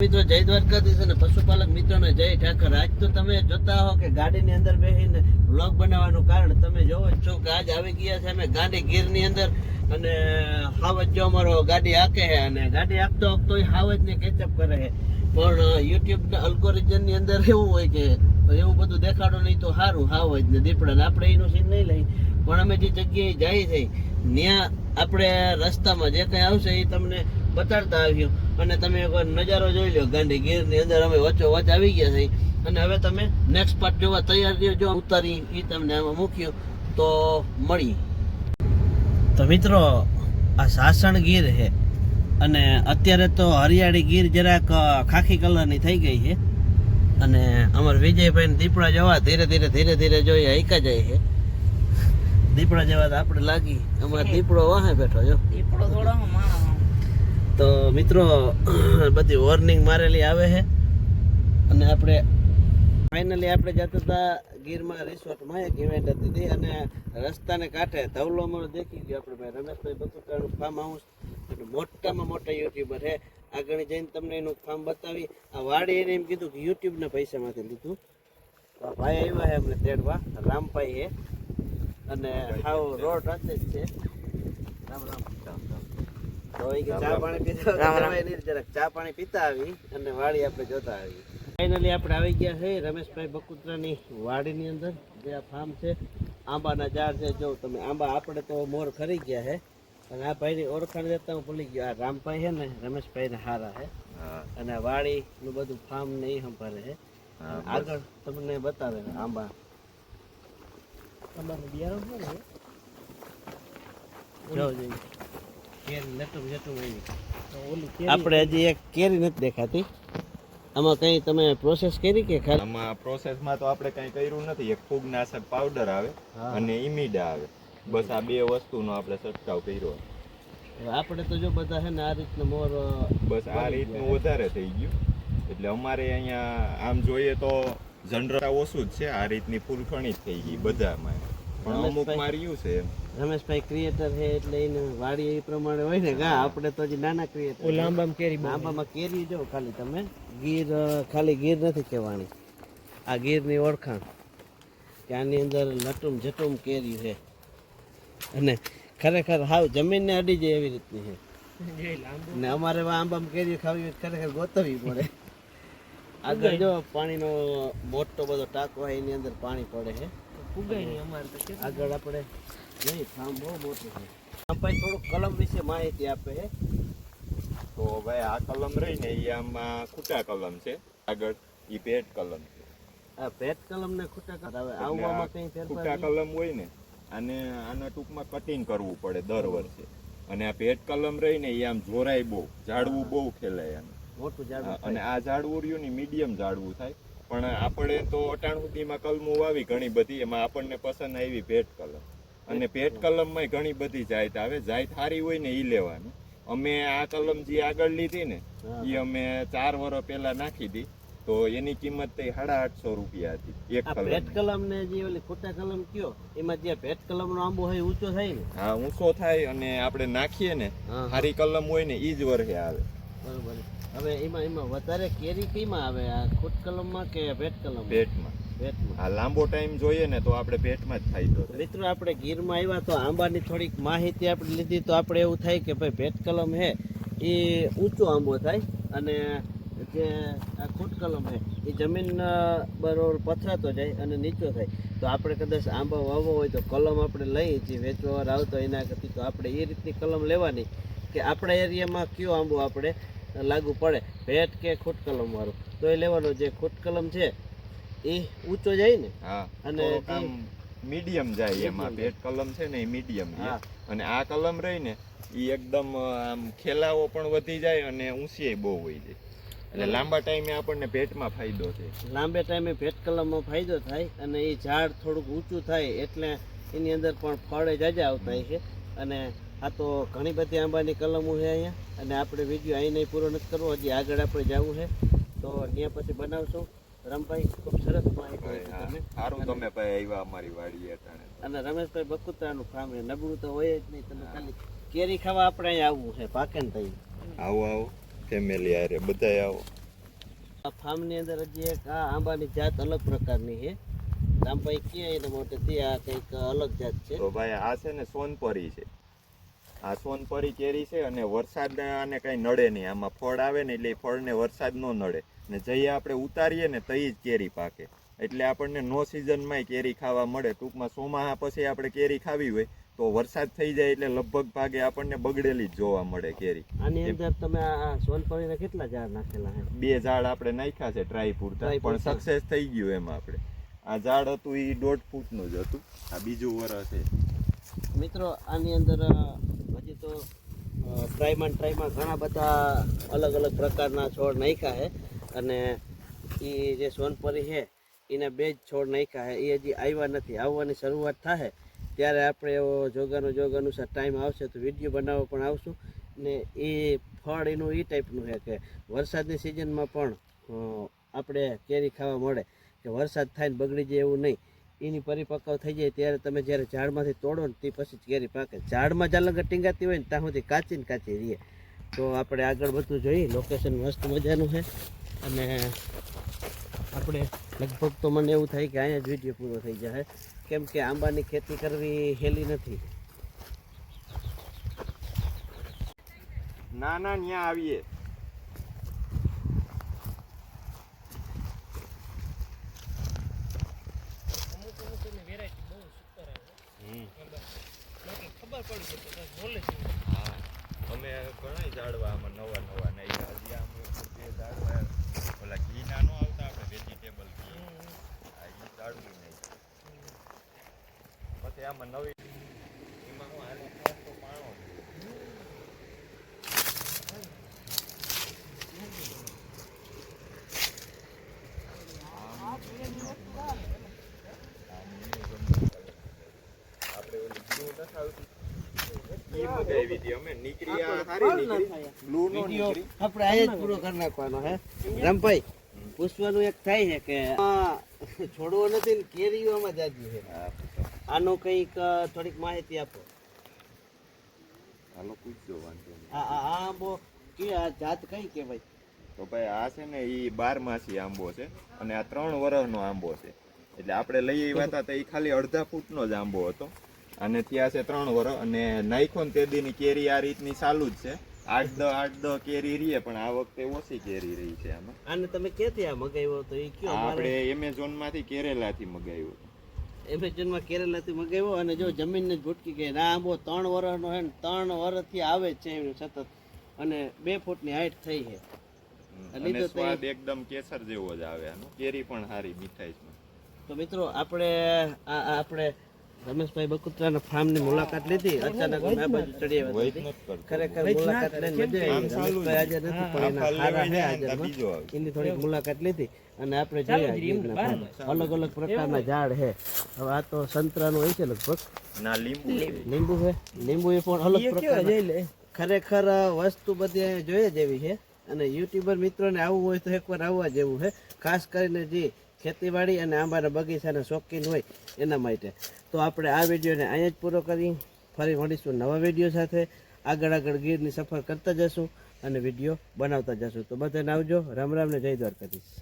મિત્રો, જય દ્વારકાધીશ અને પશુપાલક મિત્રોને જય ઠાકર. આજ તો તમે જોતા હો કે ગાડીની અંદર બેસીને વ્લોગ બનાવવાનું કારણ તમે જોવો છો કે આજ આવી ગયા છે અમે ગાંધી ગીરની અંદર અને હાવજ જો અમારો ગાડી આકે છે અને ગાડી આપતો આપતો એ હાવજ ને કેચઅપ કરે છે પણ યુટ્યુબ ના ની અંદર એવું હોય કે એવું બધું દેખાડો નહીં તો સારું હાવજ ને દીપડા ને આપણે એનું સીન નહીં લઈ. પણ અમે જે જગ્યાએ જાય છે ત્યાં આપણે રસ્તામાં જે કંઈ આવશે એ તમને બતાડતા આવ્યું. અને તમે એકવાર નજારો જોઈ લો ગાંધી ગીરની અંદર અમે વચ્ચો વચ આવી ગયા છે અને હવે તમે નેક્સ્ટ પાર્ટ જોવા તૈયાર રહ્યો જો ઉતારી એ તમને આમાં મૂક્યું તો મળી. તો મિત્રો આ સાસણ ગીર છે. અને અત્યારે તો હરિયાળી ગીર જરાક ખાખી કલરની થઈ ગઈ છે. અને અમાર વિજયભાઈ દીપડા જવા ધીરે ધીરે ધીરે ધીરે જોઈએ હૈકા જાય છે. દીપડા જવા તો આપણે લાગી. અમારે દીપડો વાહે બેઠો જો. દીપડો થોડો તો મિત્રો, બધી વોર્નિંગ મારેલી આવે છે. અને આપણે ફાઇનલી આપણે જતા હતા ગીરમાં રિસોર્ટમાં એક ઇવેન્ટ હતી હતી અને રસ્તાને કાંઠે ધવલો અમારો દેખી ગયો આપણે ભાઈ રમેશભાઈ બતુકાનું ફાર્મ હાઉસ એટલે મોટામાં મોટા યુટ્યુબર છે. આગળ જઈને તમને એનું ફાર્મ બતાવી. આ વાડી એને એમ કીધું કે યુટ્યુબના પૈસામાંથી લીધું. તો ભાઈ આવ્યા છે અમને તેડવા. રામભાઈ છે. અને હાવ રોડ રાતે જ છે. રામ રામ. રામ રામ એ ચા પાણી પીતા રામ રામ. કરાય નહીં જરાક ચા પાણી પીતા આવી અને વાડી આપણે જોતા આવી. ફાઇનલી આપણે આવી ગયા છે રમેશભાઈ બકુત્રાની વાડીની અંદર જે આ ફાર્મ છે. આંબાના ઝાડ છે. જો તમે આંબા આપણે તો મોર ખરી ગયા છે. અને આ ભાઈની ઓળખાણ જતા હું ભૂલી ગયો. આ રામભાઈ છે ને રમેશભાઈ ને હારા છે. અને વાડી વાડીનું બધું ફાર્મ ને એ સંભાળે છે. આગળ તમને બતાવે આંબા. તમારું બિયારણ શું જો જોઈ આપણે હજી એક કેરી નથી દેખાતી. આમાં કઈ તમે પ્રોસેસ કરી કે ખાલી? આમાં પ્રોસેસમાં તો આપણે કંઈ કર્યું નથી. એક ફૂગનાશક પાવડર આવે અને ઇમિડા આવે. બસ આ બે વસ્તુનો આપણે છંટકાવ કર્યો. આપણે તો જો બધા છે ને આ રીતનું મોર બસ આ રીતનું વધારે થઈ ગયું. એટલે અમારે અહીંયા આમ જોઈએ તો જનરલ ઓછું જ છે. આ રીતની ફૂલફણી જ થઈ ગઈ બધામાં. પણ અમુક માર્યું છે એમ. રમેશભાઈ ક્રિએટર છે એટલે એને વાડી એ પ્રમાણે હોય ને ગા આપણે તો હજી નાના ક્રિએટર ઓલા આંબામાં કેરી આંબામાં કેરી જો ખાલી તમે. ગીર ખાલી ગીર નથી કહેવાની. આ ગીરની ઓળખાણ કે આની અંદર લટુમ જટુમ કેરી છે. અને ખરેખર હાવ જમીનને અડી જાય એવી રીતની છે. ને અમારે આંબામ કેરી ખાવી ખરેખર ગોતવી પડે. આગળ જો પાણીનો મોટો બધો ટાંકો હોય એની અંદર પાણી પડે છે. અમારે આગળ આપણે નહીં ફાર્મ બહુ મોટું છે. આંબાઈ થોડુંક કલમ વિશે માહિતી આપે તો ભાઈ આ કલમ રહી ને એ આમાં ખૂટા કલમ છે. આગળ એ પેટ કલમ છે. આ ભેટ કલમ ને ખૂટા કલમ. હવે આવવામાં આ ફેરફાર ખૂટા કલમ હોય ને આને આના ટૂંકમાં કટિંગ કરવું પડે દર વર્ષે. અને આ પેટ કલમ રહી ને એ આમ જોરાય બહુ ઝાડવું બહુ ખેલાય આને. મોટું ઝાડવું અને આ ઝાડવું રહ્યું ને મીડિયમ ઝાડવું થાય. પણ આપણે તો અટાણ સુધીમાં કલમો વાવી ઘણી બધી એમાં આપણને પસંદ આવી ભેટ કલમ. અને પેટ કલમમાં ઘણી બધી જાત આવે. જાત સારી હોય ને એ લેવાની. અમે આ કલમ જે આગળ લીધી ને એ અમે ચાર વર્ષ પહેલા નાખી હતી તો એની કિંમત તે સાડા આઠસો રૂપિયા હતી એક કલમ ભેટ કલમ ને જે ઓલી ખોટા કલમ કયો એમાં જે ભેટ કલમ નો આંબો હોય ઊંચો થાય ને? હા ઊંચો થાય અને આપણે નાખીએ ને હારી સારી કલમ હોય ને ઈ જ વર્ષે આવે. બરોબર. હવે એમાં એમાં વધારે કેરી કઈમાં આવે? આ ખૂટ કલમમાં કે ભેટ કલમ ભેટમાં. આ લાંબો ટાઈમ જોઈએ ને તો આપણે ભેટમાં જ ફાયદો મિત્રો આપણે ગીરમાં આવ્યા તો આંબાની થોડીક માહિતી આપણે લીધી. તો આપણે એવું થાય કે ભાઈ ભેટ કલમ છે એ ઊંચો આંબો થાય અને જે આ ખૂટ કલમ છે એ જમીન બરોબર પથરાતો જાય અને નીચો થાય. તો આપણે કદાચ આંબા વાવવો હોય તો કલમ આપણે લઈ જે વેચવાવાળા આવતો હોય એના કરતી તો આપણે એ રીતની કલમ લેવાની કે આપણા એરિયામાં કયો આંબો આપણે લાગુ પડે ભેટ કે ખૂટ કલમ વાળું તો એ લેવાનો જે ખૂટ કલમ છે એ ઊંચો જાય ને હા અને આમ મીડિયમ જાય એમાં. ભેટ કલમ છે ને એ મીડિયમ હા. અને આ કલમ રહી ને એ એકદમ આમ ખેલાવો પણ વધી જાય અને ઊંચી બહુ હોય જાય એટલે લાંબા ટાઈમે આપણને ભેટમાં ફાયદો છે. લાંબે ટાઈમે ભેટ કલમમાં ફાયદો થાય અને એ ઝાડ થોડુંક ઊંચું થાય એટલે એની અંદર પણ ફળે જાજા આવતા હોય છે અને આ તો ઘણી બધી આંબાની કલમો છે અહીંયા. અને આપણે વીડિયો અહીં નહીં પૂરો નથી કરવો. હજી આગળ આપણે જવું છે. તો ત્યાં પછી બનાવશું. રમભાઈ ખૂબ સરસ માહિતી તમે. સારું તમે ભાઈ આવ્યા અમારી વાડીએ અટાણે અને રમેશભાઈ બકુતરાનું ફાર્મ છે નબળું તો હોય જ નહીં તમે ખાલી કેરી ખાવા આપણે અહીં આવવું છે પાકે ને તઈ આવો આવો ફેમિલી આરે બધા આવો. આ ફાર્મની અંદર હજી એક આ આંબાની જાત અલગ પ્રકારની છે. રામભાઈ કહે એના મોટેથી આ કંઈક અલગ જાત છે? તો ભાઈ આ છે ને સોનપરી છે. આ સોનપરી કેરી છે અને વરસાદ આને કઈ નડે નહીં. આમાં ફળ આવે ને એટલે ફળને વરસાદ ન નડે. ને જઈએ આપણે ઉતારીએ ને તઈ જ કેરી પાકે. એટલે આપણને નો સિઝનમાં કેરી ખાવા મળે. ટૂંકમાં ચોમાસા પછી આપણે કેરી ખાવી હોય તો વરસાદ થઈ જાય એટલે લગભગ ભાગે આપણને બગડેલી જ જોવા મળે કેરી. આની અંદર તમે આ સોનપરીના કેટલા ઝાડ નાખેલા છે? બે ઝાડ આપણે નાખ્યા છે ટ્રાય પૂરતા. પણ સક્સેસ થઈ ગયું એમાં આપણે. આ ઝાડ હતું એ દોઢ ફૂટનું જ હતું. આ બીજું વરસ છે. મિત્રો આની અંદર તો ટ્રાયમાં ટ્રાયમાં ઘણા બધા અલગ અલગ પ્રકારના છોડ નાખ્યા છે. અને એ જે સોનપરી છે એના બે જ છોડ નાખ્યા છે. એ હજી આવ્યા નથી. આવવાની શરૂઆત થાય ત્યારે આપણે એવો જોગાનો જોગ અનુસાર ટાઈમ આવશે તો વીડિયો બનાવવા પણ આવશું. ને એ ફળ એનું એ ટાઈપનું છે કે વરસાદની સિઝનમાં પણ આપણે કેરી ખાવા મળે. કે વરસાદ થાય ને બગડી જાય એવું નહીં. એની પરિપક્વ થઈ જાય ત્યારે તમે જ્યારે ઝાડમાંથી તોડો ને તે પછી જ કેરી પાકે. ઝાડમાં જાલંગર ટીંગાતી હોય ને ત્યાં સુધી કાચી ને કાચી રહીએ. તો આપણે આગળ બધું જોઈએ. લોકેશન મસ્ત મજાનું છે. અને આપણે લગભગ તો મને એવું થાય કે અહીંયા જ વીડિયો પૂરો થઈ જાય. કેમ કે આંબાની ખેતી કરવી હેલી નથી. ના ના ત્યાં આવીએ અમુક અમુક એની વેરાયટી બહુ સુપર આવે બાકી ખબર પડી તો નોલેજ હા અમે ઘણા ઝાડવા આમાં નવા નવા નહીં હજી આમ બે ઝાડવા ઓલા ઘીના નો આવતા આપણે વેજીટેબલ ઘી આ એ ઝાડવી નહીં પછી આમાં નવી એમાં હું હાલ તો પાણો જ. આપણે ઓલી blue નથી આવતી? ઈ મગાવી હતી અમે નીકળી આ હારી નીકળી blue નો વીડિયો નીકળી આપણે અહીંયા જ પૂરો કરી નાખવાનો હે રામભાઈ પૂછવાનું એક થાય છે કે છોડવો નથી ને કેરીઓ આમાં જાજી છે. હા, કંઈક થોડીક માહિતી આપો. હાલો પૂછજો વાંધો આ આ આ આંબો કે આ જાત કઈ કહેવાય? તો ભાઈ આ છે ને એ બારમાસી આંબો છે અને આ ત્રણ વર્ષનો આંબો છે. એટલે આપણે લઈ આવ્યા હતા તો એ ખાલી અડધા ફૂટનો જ આંબો હતો. અને ત્યાં છે ત્રણ વર અને નાખો ને તે દીની કેરી આ રીતની ચાલુ જ છે. આઠ દ આઠ દ કેરી રહીએ પણ આ વખતે ઓછી કેરી રહી છે આમાં. અને તમે ક્યાંથી આ મગાવ્યો તો એ કયો આપણે એમેઝોનમાંથી કેરેલાથી માં એમેઝોનમાં કેરેલાથી મગાવ્યો અને જો જમીનને જ ભૂટકી ગઈ ના આંબો ત્રણ વર્ષનો છે ને ત્રણ વર્ષથી આવે છે સતત. અને બે ફૂટની હાઈટ થઈ છે. અને સ્વાદ એકદમ કેસર જેવો જ આવે આનો. કેરી પણ સારી મીઠાઈ છે તો મિત્રો આપણે આપણે રમેશભાઈ બકુત્રાના ફાર્મની મુલાકાત લીધી. અચાનક અમે આ બાજુ ચડી આવ્યા ખરેખર મુલાકાત લઈને મજા આવી રમેશભાઈ આજે નથી પણ એના આખા છે હાજરમાં. ત્યાં બીજો આવે. એની થોડીક મુલાકાત લીધી અને આપણે જોઈએ અલગ અલગ પ્રકારના ઝાડ છે. હવે આ તો સંતરાનું હોય છે લગભગ. ના લીંબુ છે. લીંબુ. છે. લીંબુ એ પણ અલગ પ્રકાર ખરેખર વસ્તુ બધી અહીંયા જોઈએ જેવી છે. અને યુટ્યુબર મિત્રોને આવવું હોય તો એકવાર આવવા જેવું છે. ખાસ કરીને જે ખેતીવાડી અને આંબાના બગીચાના શોખીન હોય એના માટે. તો આપણે આ વિડીયોને અહીંયા જ પૂરો કરી ફરી મળીશું નવા વીડિયો સાથે. આગળ આગળ ગીરની સફર કરતા જશું અને વીડિયો બનાવતા જશું. તો બધાને આવજો. રામ રામને જય દ્વારકાધીશ.